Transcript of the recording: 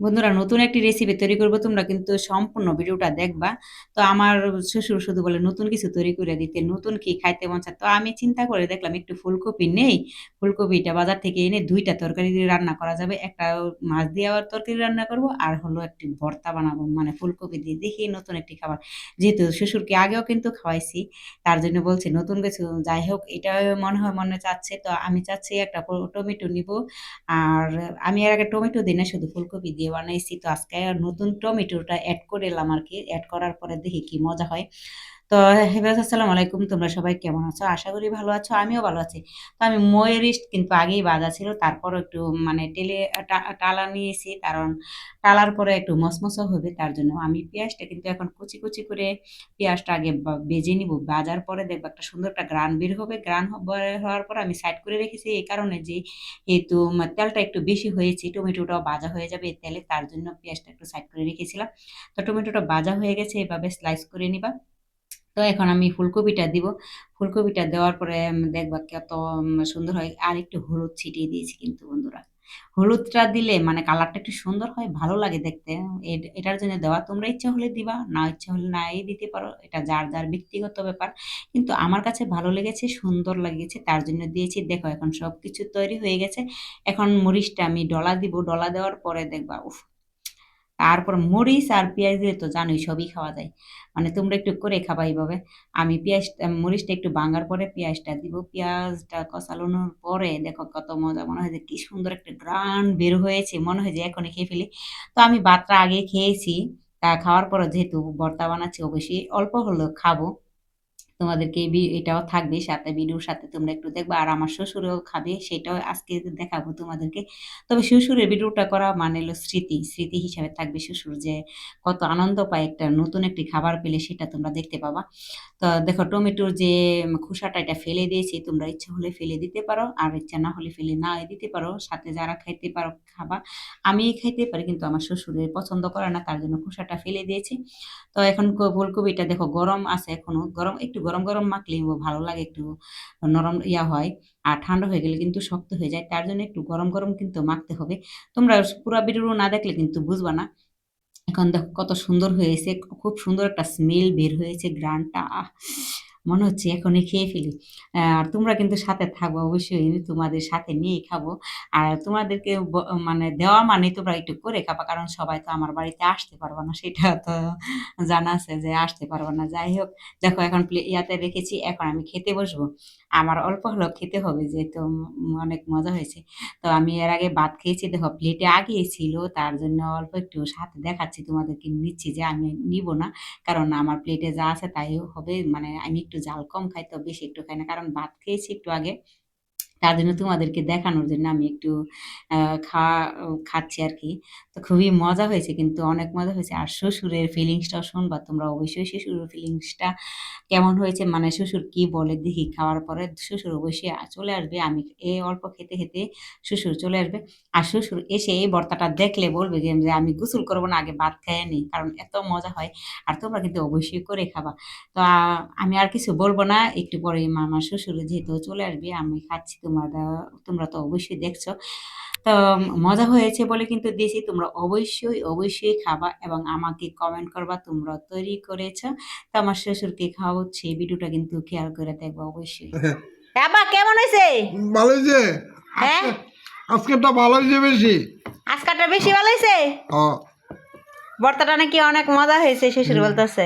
বন্ধুরা, নতুন একটি রেসিপি তৈরি করব, তোমরা কিন্তু সম্পূর্ণ ভিডিওটা দেখবা। তো আমার শ্বশুর শুধু বলে, নতুন কিছু তৈরি করে দিতে, নতুন কি খাইতে মন চায়? তো আমি চিন্তা করে দেখলাম, একটু ফুলকপি নেই। ফুলকপিটা বাজার থেকে এনে দুইটা তরকারি দিয়ে রান্না করা যাবে। একটা মাছ দিয়ে আবার তরকারি রান্না করব, আর হলো একটি ভর্তা বানাবো। মানে ফুলকপি দিয়ে দেখি নতুন একটি খাবার। যেহেতু শ্বশুরকে আগেও কিন্তু খাওয়াইছি, তার জন্য বলছি, নতুন কিছু, যাই হোক, এটা মনে হয় মনে চাচ্ছে। তো আমি চাচ্ছি একটা টমেটো নিব, আর আমি এর আগে টমেটো দিই না, শুধু ফুলকপি দিয়ে বানাইছি, তো আজকে নতুন টমেটোটা অ্যাড করে এলাম আর কি অ্যাড করার পরে দেখি কি মজা হয়। তো হেবাস আসসালামু আলাইকুম। তোমরা সবাই কেমন আছো? আশা করি ভালো আছো, আমিও ভালো আছি। তো আমি ময়েরিস্ট কিন্তু আগেই বাজা ছিল তারপর একটু মানে টেলে টালা নিয়েছি, কারণ টালার পরে একটু মসমসা হবে, তার জন্য আমি পেঁয়াজটা কিন্তু এখন কুচি কুচি করে পেঁয়াজটা আগে বেজে নিব। বাজার পরে দেখব একটা সুন্দর একটা গ্রান বের হবে। গ্রান হওয়ার পর আমি সাইড করে রেখেছি, এই কারণে যে যেহেতু তেলটা একটু বেশি হয়েছে, টমেটোটাও ভাজা হয়ে যাবে তেলে, তার জন্য পেঁয়াজটা একটু সাইড করে রেখেছিলাম। তো টমেটোটা ভাজা হয়ে গেছে, এভাবে স্লাইস করে নিবা। তো এখন আমি ফুলকপিটা দিব। ফুলকপিটা দেওয়ার পরে দেখবা কত সুন্দর হয়। আর একটু হলুদ ছিটিয়ে দিয়েছি কিন্তু বন্ধুরা। হলুদটা দিলে মানে কালারটা একটু সুন্দর হয়, ভালো লাগে দেখতে। এটার জন্য দেওয়া তোমরা ইচ্ছা হলে দিবা, না ইচ্ছা হলে নাই দিতে পারো। এটা যার যার ব্যক্তিগত ব্যাপার। কিন্তু আমার কাছে ভালো লেগেছে, সুন্দর লেগেছে, তার জন্য দিয়েছি। দেখো এখন সব কিছু তৈরি হয়ে গেছে। এখন মরিচটা আমি ডলা দিব। ডলা দেওয়ার পরে দেখবা, উফ তারপর মরিচ আর পেঁয়াজ দিলে তো জানোই সবই খাওয়া যায়। মানে তোমরা একটু করে খাবা এইভাবে। আমি পেঁয়াজটা মরিচটা একটু ভাঙার পরে পেঁয়াজটা দিব। পেঁয়াজটা কষালোনোর পরে দেখো কত মজা, মনে হয় যে কি সুন্দর একটা গ্রান বের হয়েছে, মনে হয় যে এখনই খেয়ে ফেলি। তো আমি ভাতটা আগে খেয়েছি, তা খাওয়ার পরে যেহেতু ভর্তা বানাচ্ছি, অবশ্যই অল্প হলেও খাব। তোমাদেরকে এটাও থাকবে সাথে ভিডিওর সাথে তোমরা একটু দেখবে। আর আমার শ্বশুরও খাবে, সেটাও আজকে দেখাবো তোমাদেরকে। তবে শ্বশুরের ভিডিওটা করা মানে হলো স্মৃতি স্মৃতি হিসাবে থাকবে শ্বশুর যে কত আনন্দ পায় একটা নতুন একটি খাবার পেলে সেটা তোমরা দেখতে পাবা। তো দেখো, টমেটোর যে খোসাটা, এটা ফেলে দিয়েছি, তোমরা ইচ্ছা হলে ফেলে দিতে পারো, আর ইচ্ছা না হলে ফেলে না দিতে পারো। সাথে যারা খাইতে পারো, খাবা। আমি খাইতে পারি, কিন্তু আমার শ্বশুরের পছন্দ করে না, তার জন্য খোসাটা ফেলে দিয়েছি। তো এখন ফুলকপিটা দেখো, গরম আছে এখনও। গরম একটু গরম গরম মাখলে ভালো লাগে একটু নরম ইয়া হয় আর ঠান্ডা হয়ে গেলে কিন্তু শক্ত হয়ে যায়, তার জন্য একটু গরম গরম কিন্তু মাখতে হবে। তোমরা পুরো ভিডিও না দেখলে কিন্তু বুঝবা না। এখন দেখো কত সুন্দর হয়েছে, খুব সুন্দর একটা স্মেল বের হয়েছে গ্রানটা মনে হচ্ছে এখনই খেয়ে ফেলি। আর তোমরা কিন্তু সাথে থাকব অবশ্যই তোমাদের সাথে নিয়েই খাব। আর তোমাদেরকে মানে দেওয়া মানে তোমরা একটু করে খাবা, কারণ সবাই তো আমার বাড়িতে আসতে পারব না, সেটা তো জানা আছে যে আসতে পারব না। যাই হোক, দেখো এখন ইয়াতে রেখেছি, এখন আমি খেতে বসবো। আমার অল্প হলেও খেতে হবে, যেহেতু অনেক মজা হয়েছে। তো আমি এর আগে ভাত খেয়েছি, দেখো প্লেটে আগে ছিল, তার জন্য অল্প একটু সাথে দেখাচ্ছি তোমাদেরকে, নিচ্ছি যে আমি নিব না, কারণ আমার প্লেটে যা আছে তাই হবে মানে আমি একটু জাল কম খাইতে বেশি একটু খাই না। কারণ ভাত খেয়েছি একটু আগে। তার জন্য তোমাদেরকে দেখানোর জন্য আমি একটু খাওয়া খাচ্ছি আর কি তো খুবই মজা হয়েছে, কিন্তু অনেক মজা হয়েছে। আর শ্বশুরের ফিলিংসটাও শুনবা, তোমরা অবশ্যই শ্বশুরের ফিলিংসটা কেমন হয়েছে? মানে শ্বশুর কি বলে দেখি, খাওয়ার পরে শ্বশুর অবশ্যই চলে আসবে। আমি এই অল্প খেতে খেতে শ্বশুর চলে আসবে। আর শ্বশুর এসে এই বর্তাটা দেখলে বলবে যে আমি গোসল করব না, আগে ভাত খেয়ে নিই, কারণ এত মজা হয়। আর তোমরা কিন্তু অবশ্যই করে খাবা। তো আমি আর কিছু বলব না। একটু পরে মামা শ্বশুর যেহেতু চলে আসবে, আমি খাচ্ছি তোমরা তো অবশ্যই দেখছ। তো মজা হয়েছে বলে কিন্তু দিয়েছি। তোমরা অবশ্যই অবশ্যই খাবা এবং আমাকে কমেন্ট করবা তোমরা তৈরি করেছ। তো আমার শ্বশুরকে খাওয়াচ্ছে এই ভিডিওটা কিন্তু খেয়াল করে দেখবা অবশ্যই। বাবা কেমন হয়েছে? ভালো হয়েছে? হ্যাঁ? আজকেরটা ভালো হয়েছে বেশি। আজকালটা বেশি ভালো হয়েছে? ও। বর্তাটা নাকি অনেক মজা হয়েছে শ্বশুর বলতেছে।